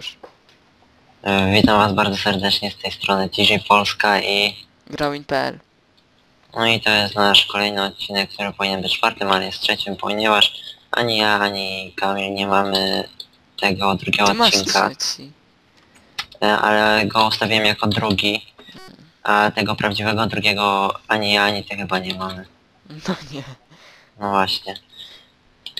Już. E, Witam Was bardzo serdecznie z tej strony TJ Polska i Growin.pl no i to jest nasz kolejny odcinek, który powinien być czwartym, ale jest trzecim, ponieważ ani ja, ani Kamil nie mamy tego drugiego Ty masz odcinka, trzeci. e, ale go ustawiłem jako drugi, a tego prawdziwego drugiego ani ja, ani ty chyba nie mamy. No nie. No właśnie.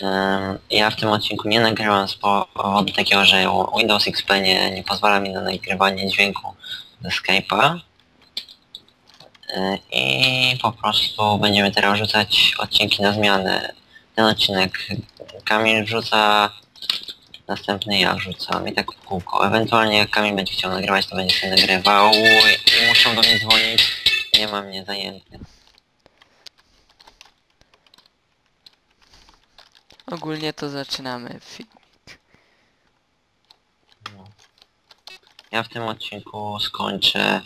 Em, Ja w tym odcinku nie nagrywam z powodu takiego, że Windows XP nie, nie pozwala mi na nagrywanie dźwięku ze Skype'a. E, I po prostu będziemy teraz rzucać odcinki na zmianę. Ten odcinek Kamil wrzuca, następny ja wrzucam i tak w kółko. Ewentualnie jak Kamil będzie chciał nagrywać, to będzie sobie nagrywał i muszą do mnie dzwonić. Nie mam mnie zajęty. Ogólnie to zaczynamy film. No. Ja w tym odcinku skończę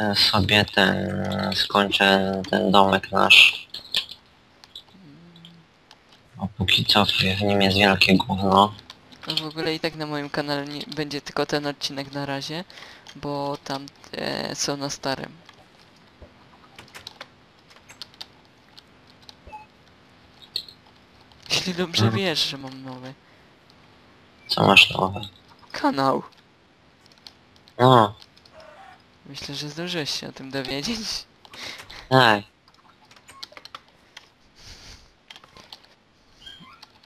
e, sobie ten, skończę ten domek nasz. Bo póki co w, w nim jest wielkie gówno. No w ogóle i tak na moim kanale nie, będzie tylko ten odcinek na razie, bo tam e, są na starym. Jeśli dobrze Mhm. wiesz, że mam nowy Co masz nowe? kanał. No, Myślę, że zdążyłeś się o tym dowiedzieć. tak. Dobra,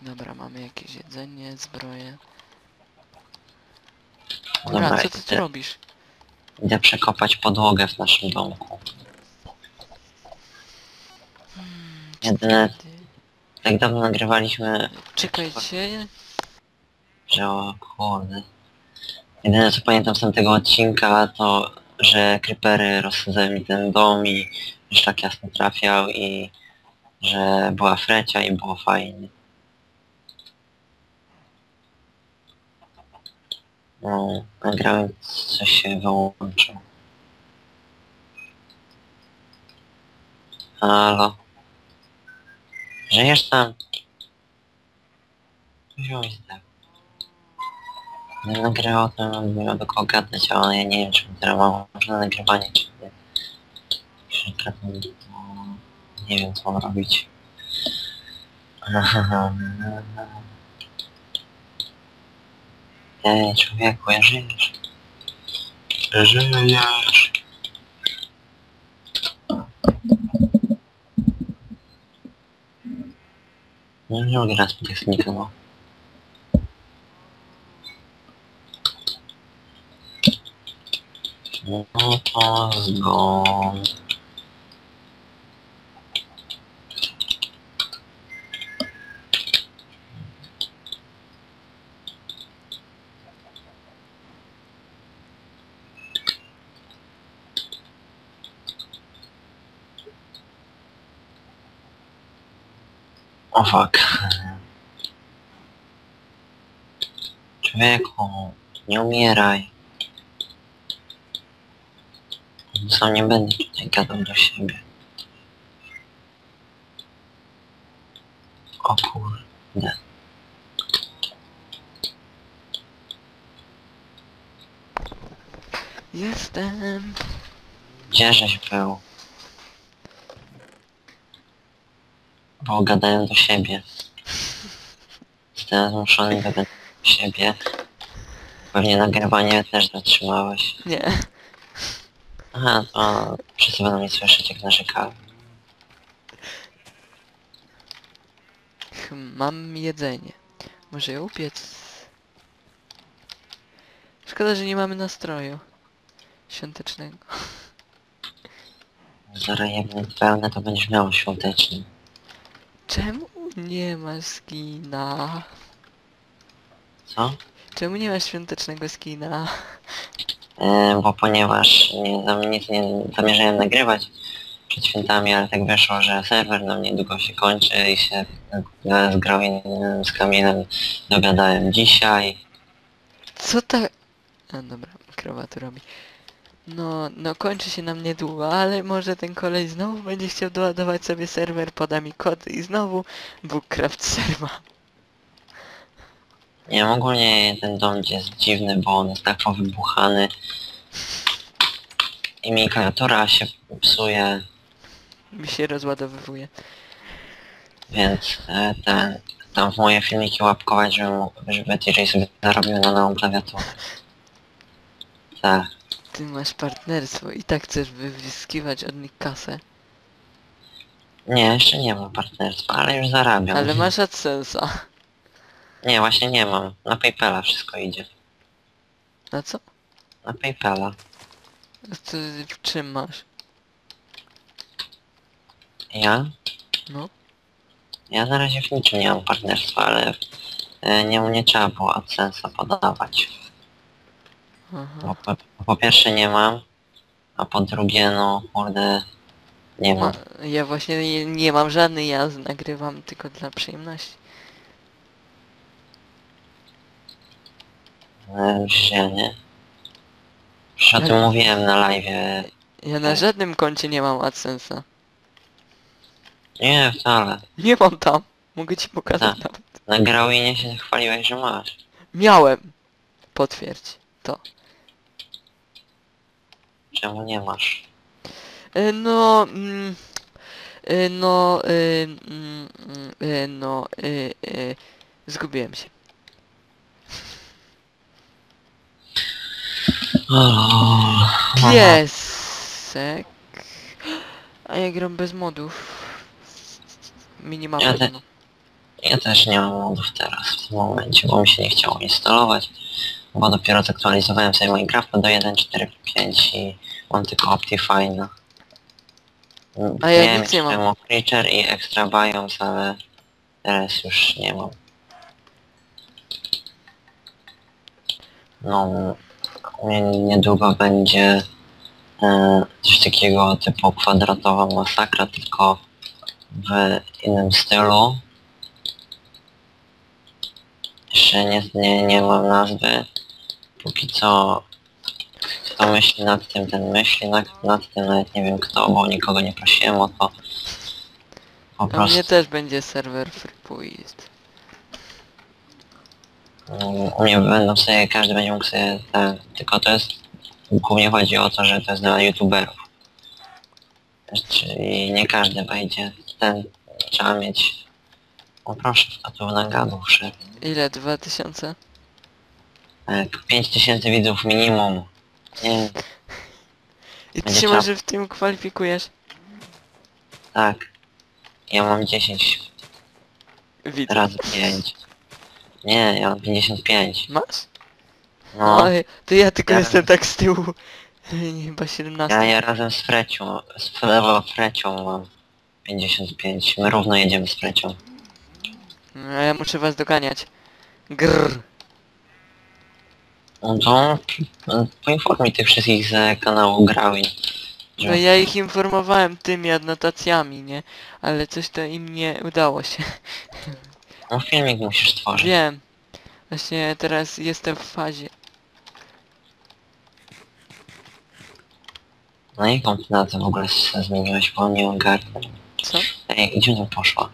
Dobra, mamy jakieś jedzenie, zbroję. Dobra, Dobra, co ty tu idę, robisz? idę przekopać podłogę w naszym domku. Jedyne, Ty- tak dawno nagrywaliśmy, Czekajcie, że o kurde. Jedyne co pamiętam z tamtego odcinka to, że creepery rozsadzały mi ten dom i że tak jasno trafiał i że była frecia i było fajnie. No, nagrałem coś się wyłączył. Halo. Żyjesz tam? Wziął mi zdech. Nie nagrywał to, bym miał do kogo gadać, ale ja nie wiem, czy teraz mam może nagrywanie, czy nie. Trafem, to nie wiem, co mam robić. Ej, człowieku, ja żyjesz. Żyjesz. No nie mogę raz mi tak znikało. No to O fuck. Człowieku, nie umieraj. Sam nie będę tutaj gadał do siebie. O kurde. jestem. Gdzie żeś był? Bo gadałem do siebie. Jestem zmuszony gadać do siebie. Pewnie nagrywanie też zatrzymałeś. Nie. Aha, to wszyscy będą mnie słyszeć jak narzekałem. Mam jedzenie. Może je upiec? Szkoda, że nie mamy nastroju świątecznego. Zaraz jak będę pełne to będziesz miał świąteczny. Czemu nie ma skina? Co? Czemu nie masz świątecznego skina? E, bo ponieważ nie, tam nic nie zamierzałem nagrywać przed świętami, ale tak wyszło, że serwer nam niedługo się kończy i się e, z Growinem, z Kamilem dogadałem dzisiaj. Co tak... A dobra, krowa tu robi. No, no kończy się nam niedługo, ale może ten kolej znowu będzie chciał doładować sobie serwer, poda mi kod i znowu Bookcraft serwa. Nie ogólnie ten dom jest dziwny, bo on jest tak powybuchany. I mi klawiatura się psuje, Mi się rozładowywuje. więc e, ten, tam w moje filmiki łapkować, żeby, mu- żeby TJ sobie zarobił na nową klawiaturę. Tak. Ty masz partnerstwo i tak chcesz wyzyskiwać od nich kasę. Nie, jeszcze nie mam partnerstwa, ale już zarabiam. Ale masz AdSense'a. Nie, właśnie nie mam. Na Paypala wszystko idzie. Na co? Na Paypala. Co, w czym masz? Ja? No. Ja na razie w niczym nie mam partnerstwa, ale e, nie, nie trzeba było AdSense'a podawać. Aha. Bo po, po pierwsze nie mam, a po drugie no kurde nie mam. Ma, ja właśnie nie, nie mam żadnej jazdy, nagrywam tylko dla przyjemności. E, Że nie. Już o tym Ale- mówiłem na live. Ja na żadnym koncie nie mam AdSense'a. Nie, wcale. Nie mam tam. Mogę ci pokazać Tak. nawet. Na Grawinie się chwaliłeś, że masz. Miałem. Potwierdź to. Czemu nie masz? E, No... Mm, e, no... E, mm, e, no... E, e, zgubiłem się. Piesek. A ja gram bez modów. Minimapy. Ja te-. Ja też nie mam modów teraz w tym momencie, bo mi się nie chciało instalować. Bo dopiero zaktualizowałem sobie Minecrafta do 1.4.5 i mam tylko Optifine. A ja nic nie mam. Creature i Extra Biomes, ale teraz już nie mam. No, u mnie niedługo będzie e, coś takiego typu kwadratowa masakra, tylko w innym stylu. Jeszcze nie, nie, nie mam nazwy. Póki co kto myśli nad tym, ten myśli nad, nad tym, nawet nie wiem kto, bo nikogo nie prosiłem o to. Po A prostu mnie też będzie serwer freepuist. mm, u mnie będą sobie, każdy będzie mógł sobie ten, tylko to jest, głównie chodzi o to, że to jest dla youtuberów. Czyli nie każdy wejdzie, ten trzeba mieć, o proszę, a tu na gadu wszedł. Ile? 2000? Tak, 5000 widzów minimum. Nie, I ty Będzie się trzeba- może w tym kwalifikujesz? tak. Ja mam 10 Widzę. razy 5. Nie, ja mam 55. Masz? No, Oj, to ja tylko Ja- jestem tak z tyłu. Chyba 17. ja, ja razem z Frecią, z Frecią mam 55. My równo jedziemy z Frecią. No, ja muszę was doganiać. Grrr. No to no, poinformuj tych wszystkich z kanału Grawin. No ja ich informowałem tymi adnotacjami, nie? Ale coś to im nie udało się. No filmik musisz stworzyć. Wiem. Właśnie teraz jestem w fazie. No i kombinację w ogóle zmieniłeś, bo nie ogarnę. Co? Ej, gdzie ona poszła?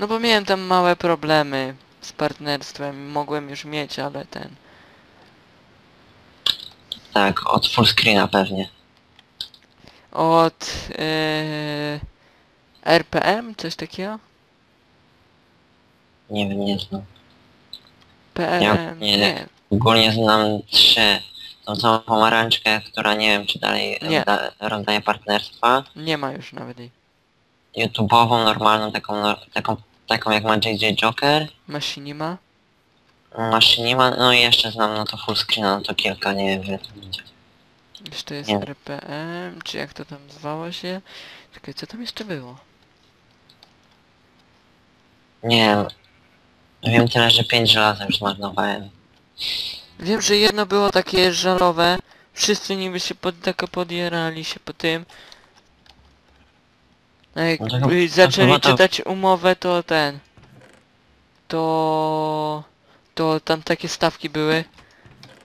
No bo miałem tam małe problemy z partnerstwem. Mogłem już mieć, ale ten... Tak, od full screena pewnie. Od... Yy, RPM? Coś takiego? Nie wiem, nie znam. PM? nie- nie. Ogólnie znam trzy. Tą całą pomarańczkę, która nie wiem czy dalej Nie. rozda, rozdaje partnerstwa. Nie ma już nawet jej. YouTube'ową, normalną, taką, taką, taką jak ma JJ Joker. Machinima? Maszynima, no i jeszcze znam no to full screena, no to kilka, nie wiem ile to będzie. Jeszcze jest Nie. RPM, czy jak to tam zwało się? Czekaj, co tam jeszcze było? Nie wiem. Wiem tyle, że pięć żelaza już zmarnowałem. Wiem, że jedno było takie żalowe. Wszyscy niby się pod, tak podjerali się po tym. No to zaczęli czytać umowę, to ten... To... To tam takie stawki były.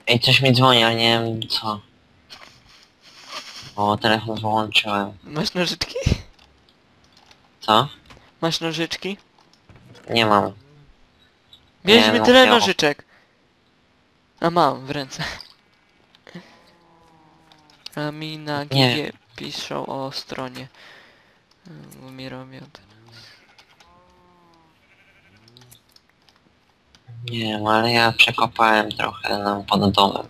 Ej, coś mi dzwoni, ale nie wiem co. O, telefon wyłączyłem. Masz nożyczki? Co? Masz nożyczki? Nie mam. Mieliśmy no, tyle nożyczek. A mam w ręce. A mi na Nie. GG piszą o stronie. Mi robią teraz. Nie wiem, ale ja przekopałem trochę nam pod domem.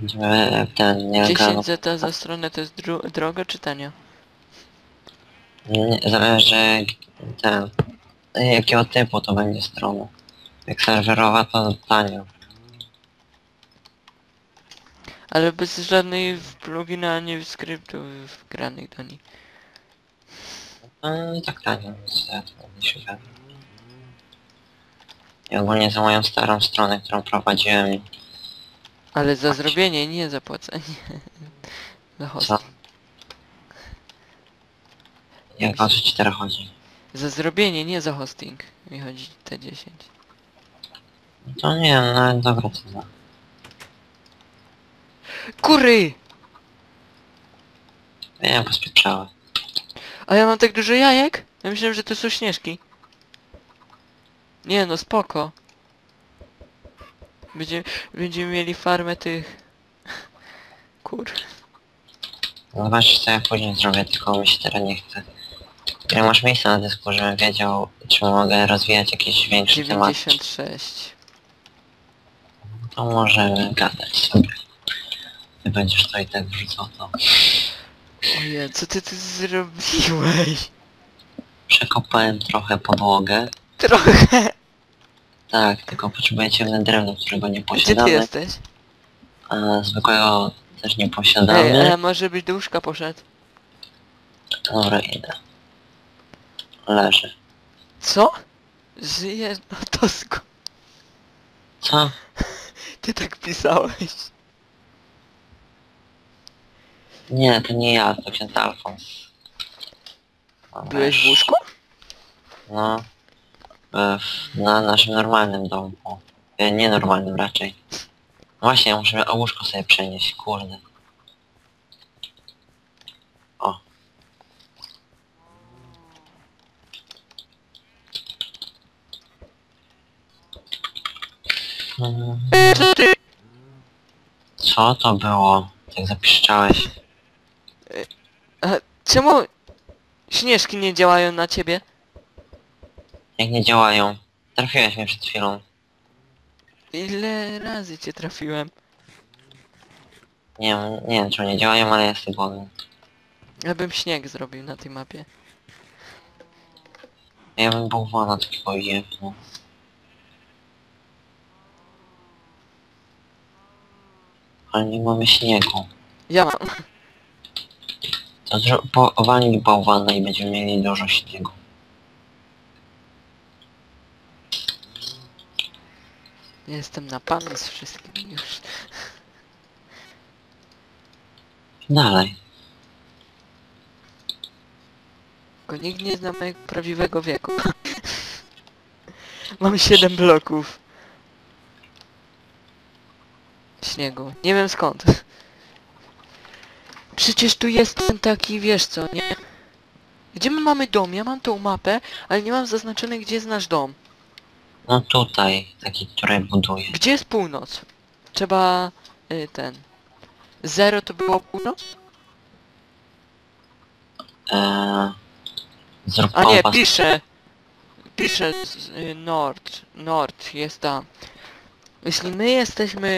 Będziemy ten nielegalną... 10 zeta za stronę to jest dro drogo czy tanio? Nie, zależy ten... Jakiego typu to będzie strona. Jak serwerowa to tanio. Ale bez żadnej plugina ani skryptów wgranych do nich. No i tak tanio, więc ja to nie się. I ogólnie za moją starą stronę, którą prowadziłem, Ale za zrobienie, nie za płacenie. za co? hosting. Jak o co ci teraz chodzi? Za zrobienie, nie za hosting. Mi chodzi T10. No to nie wiem, no ale dobra, co za... Kury! Nie, pospieprzały. A ja mam tak dużo jajek? Ja myślałem, że to są śnieżki. Nie no, spoko. Będzie, będziemy mieli farmę tych... Kur. No Zobacz co ja później zrobię, tylko mi się teraz nie chce. Ile masz miejsca na dysku, żebym wiedział, czy mogę rozwijać jakiś większy temat. 96. To możemy gadać sobie. Ty będziesz to i tak wrzucał to. Ojej, co ty tu zrobiłeś? Przekopałem trochę podłogę. Trochę. Tak, tylko potrzebuję ciemne drewno, którego nie Gdzie ty posiadamy. jesteś? A zwykłego też nie Ej, posiadamy. ale może byś do łóżka poszedł. Dobra, idę. Leży. Co? Żyjesz na tosku. Co? Ty tak pisałeś. Nie, to nie ja, to ksiądz Alfons. No, Byłeś w łóżku? No. e, w- Na naszym normalnym domku. E, Nienormalnym raczej. Właśnie, ja muszę o łóżko sobie przenieść, kurde. O. Mm, Co ty? Co to było? Tak zapiszczałeś. Czemu śnieżki nie działają na ciebie? Jak nie działają? Trafiłeś mnie przed chwilą. Ile razy cię trafiłem? Nie wiem, nie wiem czy nie działają, ale jestem głodny. Ja bym śnieg zrobił na tej mapie. Ja bym bałwana takiego jebnął. Ale nie mamy śniegu. Ja mam. To zro- po walnij bałwana i będziemy mieli dużo śniegu. Jestem na pan z wszystkim już. Dalej. Tylko nikt nie zna mojego prawdziwego wieku. Mam 7 bloków. Śniegu. Nie wiem skąd. Przecież tu jest ten taki, wiesz co, nie? Gdzie my mamy dom? Ja mam tą mapę, ale nie mam zaznaczone gdzie jest nasz dom. No tutaj, taki, który buduję. Gdzie jest północ? Trzeba... Y, ten... Zero to było północ? Eee, zrób A nie, kompas. piszę. Piszę z, y, Nord. Nord jest tam. Jeśli my jesteśmy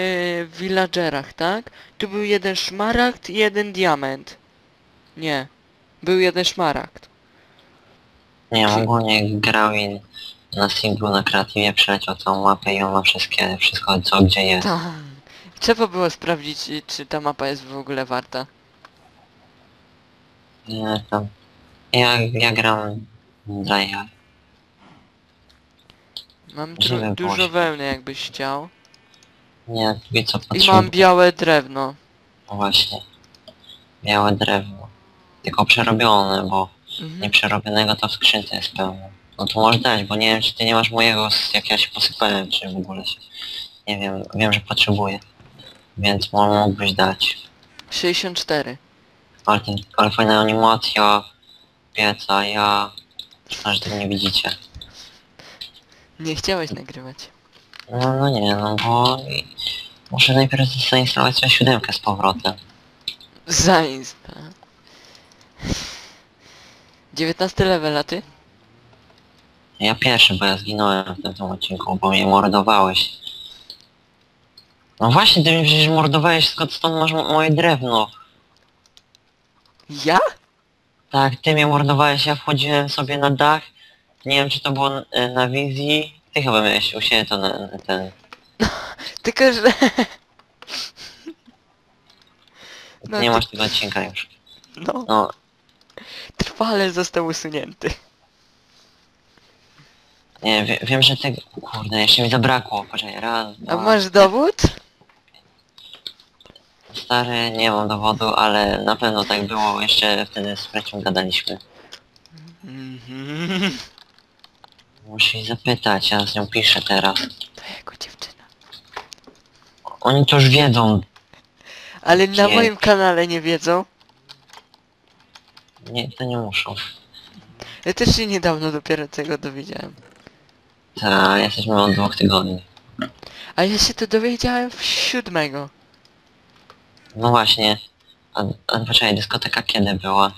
w villagerach, tak? Tu był jeden szmaragd i jeden diament. Nie. Był jeden szmaragd. Nie wiem, ogólnie Grawin na singlu na kreatywie przeleciał całą mapę i on ma wszystkie, wszystko co gdzie jest. Tam. Trzeba było sprawdzić, czy ta mapa jest w ogóle warta. Nie, tam. Ja, ja gram jaj. Mam Żywe tro- dużo wełny jakbyś chciał. Nie, wie co I potrzebuję. mam białe drewno. No Właśnie. Białe drewno. Tylko przerobione, bo Mhm. nieprzerobionego to w skrzynce jest pełno. No to możesz dać, bo nie wiem czy ty nie masz mojego, z- jak ja się posypałem, czy w ogóle się... Nie wiem, wiem, że potrzebuję. Więc mo- mógłbyś dać. 64. Ale, ten, ale fajna animacja pieca, ja... Że tego nie widzicie. Nie chciałeś nagrywać. No, no nie, no bo... Muszę najpierw zainstalować swoją siódemkę z powrotem. Zainsta. 19 level, a ty? Ja pierwszy, bo ja zginąłem w tym, tym odcinku, bo mnie mordowałeś. No właśnie, ty mnie przecież mordowałeś, skąd stąd masz mo- moje drewno. Ja? Tak, ty mnie mordowałeś, ja wchodziłem sobie na dach. Nie wiem, czy to było e, na wizji. Ty chyba miałeś u siebie to na, na ten... Tylko, że... No nie ty- masz tego odcinka już. No, No, trwale został usunięty. nie, wie, wiem, że tego... Kurde, jeszcze mi zabrakło. Poczekaj, raz, A dwa... masz dowód? Stary, nie mam dowodu, ale na pewno tak było. Jeszcze wtedy z Frecią gadaliśmy. Mhm. Muszę jej zapytać, ja z nią piszę teraz. To jego dziewczyna. Oni to już wiedzą. Ale na Nie. moim kanale nie wiedzą. Nie, to nie muszą. Ja też się niedawno dopiero tego dowiedziałem. Ta, jesteśmy od dwóch tygodni. A ja się to dowiedziałem w siódmego. No właśnie. A, a poczekaj, dyskoteka kiedy była?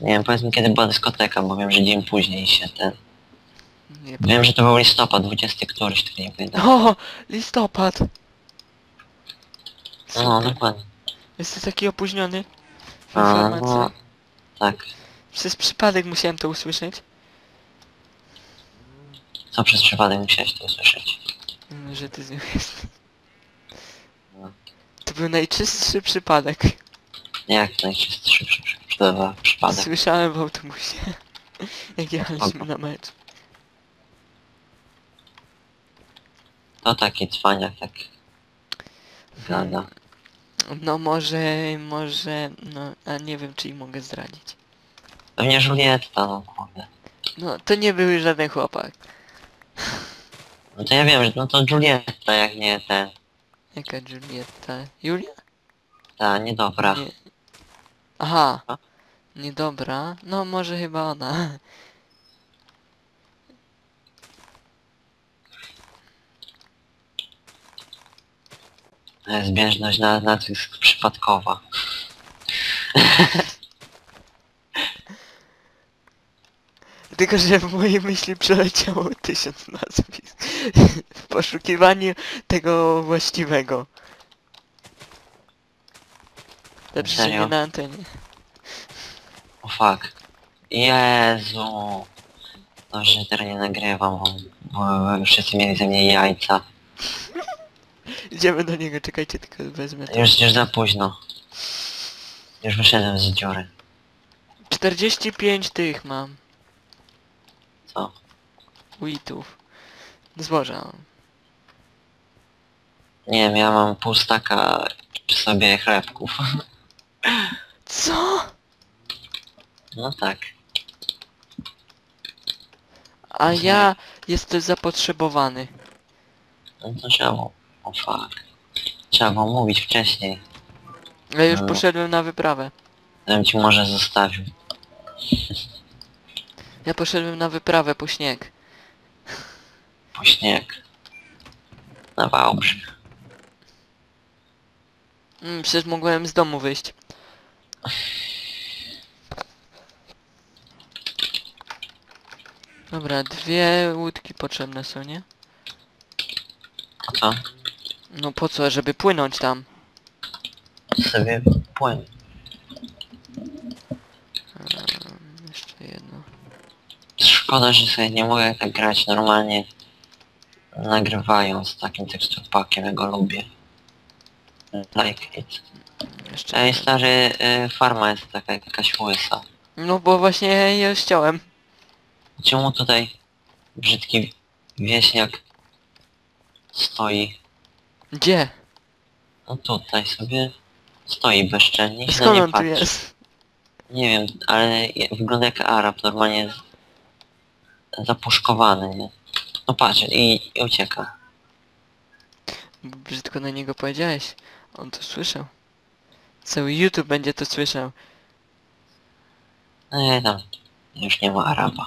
Nie wiem, powiedz mi kiedy była dyskoteka, bo wiem, że dzień później się ten... Nie Wiem, że to był listopad, 20 któryś, który nie pamiętam. O, listopad. No, Super. dokładnie. Jesteś taki opóźniony w A, informacji. no, tak. Przez przypadek musiałem to usłyszeć. Co przez przypadek musiałeś to usłyszeć? Mm, Że ty z nią jesteś. No. To był najczystszy przypadek. Jak najczystszy przy, przy, przypadek? Słyszałem w autobusie. Jak jechaliśmy na mecz. To taki cwaniak, tak gada. No może, może, no, a nie wiem czy i mogę zdradzić. Pewnie Julietta, no kurde. No, to nie był żaden chłopak. No to ja wiem, że no to Julietta, jak nie ten... Jaka Julietta? Julia? Ta, niedobra. Nie. Aha. Niedobra. No może chyba ona. Zbieżność na nazwisk przypadkowa. Tylko, że w mojej myśli przeleciało tysiąc nazwisk. W poszukiwaniu tego właściwego. Dobrze, że nie Serio? na antenie. O fuck. Jezu. No, że teraz nie nagrywam, bo, bo wszyscy mieli ze mnie jajca. Idziemy do niego, czekajcie, tylko wezmę to. Już, już za późno. Już wyszedłem z dziury. 45 tych mam. Co? Uitów. Zboża. Nie wiem, ja mam pół staka przy sobie chlebków. Co? No tak. A ja jestem zapotrzebowany. No to trzeba było. O fuck. Trzeba było mówić wcześniej. Ja już No. poszedłem na wyprawę. Żebym ci może zostawił. Ja poszedłem na wyprawę po śnieg. Po śnieg. Na Wałbrzych. Mm, przecież mogłem z domu wyjść. Dobra, dwie łódki potrzebne są, nie? A co? No po co, żeby płynąć tam? Sobie płyn. Ehm, jeszcze jedno. Szkoda, że sobie nie mogę tak grać normalnie. Nagrywając takim teksturpakiem, ja go lubię. Like it. Jeszcze Ej stary, y, farma jest taka jakaś łysa. No bo właśnie ja chciałem. Czemu tutaj brzydki wieśniak stoi? Gdzie? No tutaj sobie stoi bezczelnie na Skąd nie on tu patrzy. jest? Nie wiem, ale je- wygląda jak Arab, normalnie jest zapuszkowany, nie? No patrz, i, i ucieka. Brzydko na niego powiedziałeś. On to słyszał. Cały YouTube będzie to słyszał. Nie tam. Już nie ma Araba.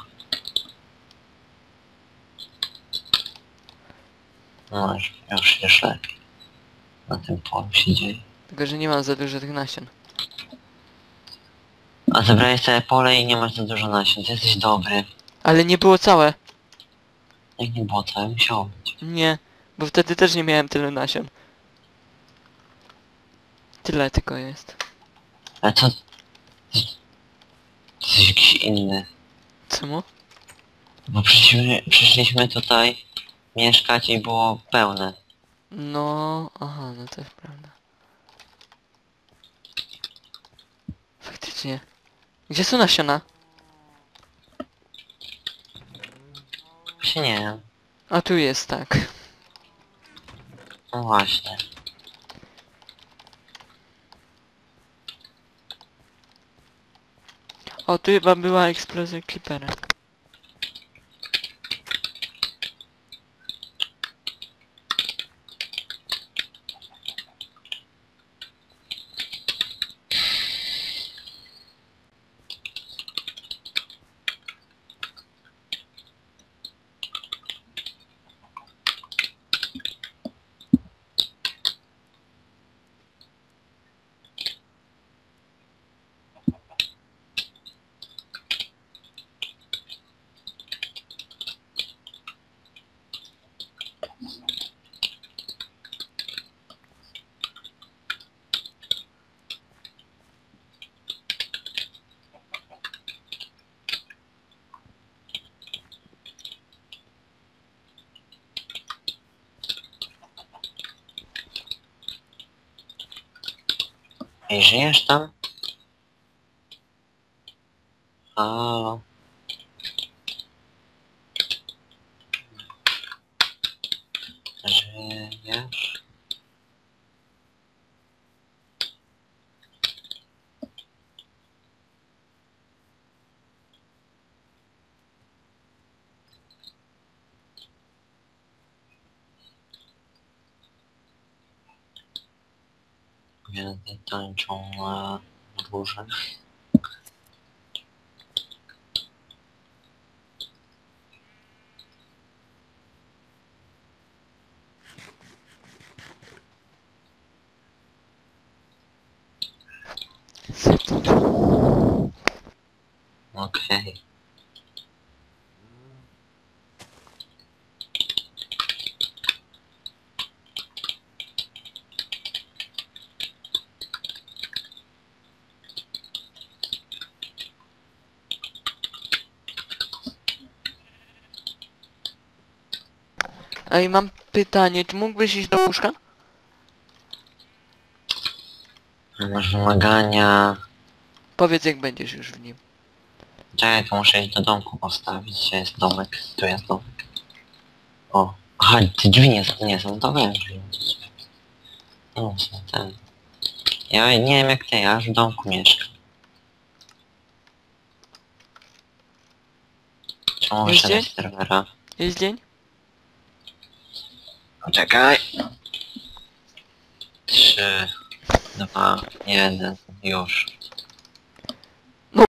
No już, już, już lepiej. Na tym polu się dzieje. Tylko, że nie mam za dużo tych nasion. A zebrałeś całe pole i nie masz za dużo nasion. Ty jesteś dobry. Ale nie było całe. Jak nie było całe, musiało być. Nie, bo wtedy też nie miałem tyle nasion. Tyle tylko jest. Ale co... Ty, ty jesteś jakiś inny. Czemu? Bo przyszliśmy, przyszliśmy tutaj mieszkać i było pełne. No, aha, no to jest prawda. Faktycznie. Gdzie są nasiona? Właśnie nie wiem. A tu jest, tak. No właśnie. O, tu chyba była eksplozja Clippera. Ej, żyjesz tam? 现在在等中午啊，你不准。Ej, mam pytanie, czy mógłbyś iść do łóżka? Masz wymagania. Powiedz jak będziesz już w nim. Czekaj, to muszę iść do domku postawić. Gdzie jest domek? Tu jest domek. O. Aha, te drzwi nie są, nie są. To wiem, drzwi. No, są ten. Ja nie wiem jak ty, ja już w domku mieszkam. Czemu Jest wyszedłeś z serwera? Jest dzień? Poczekaj. Trzy, dwa, jeden, już.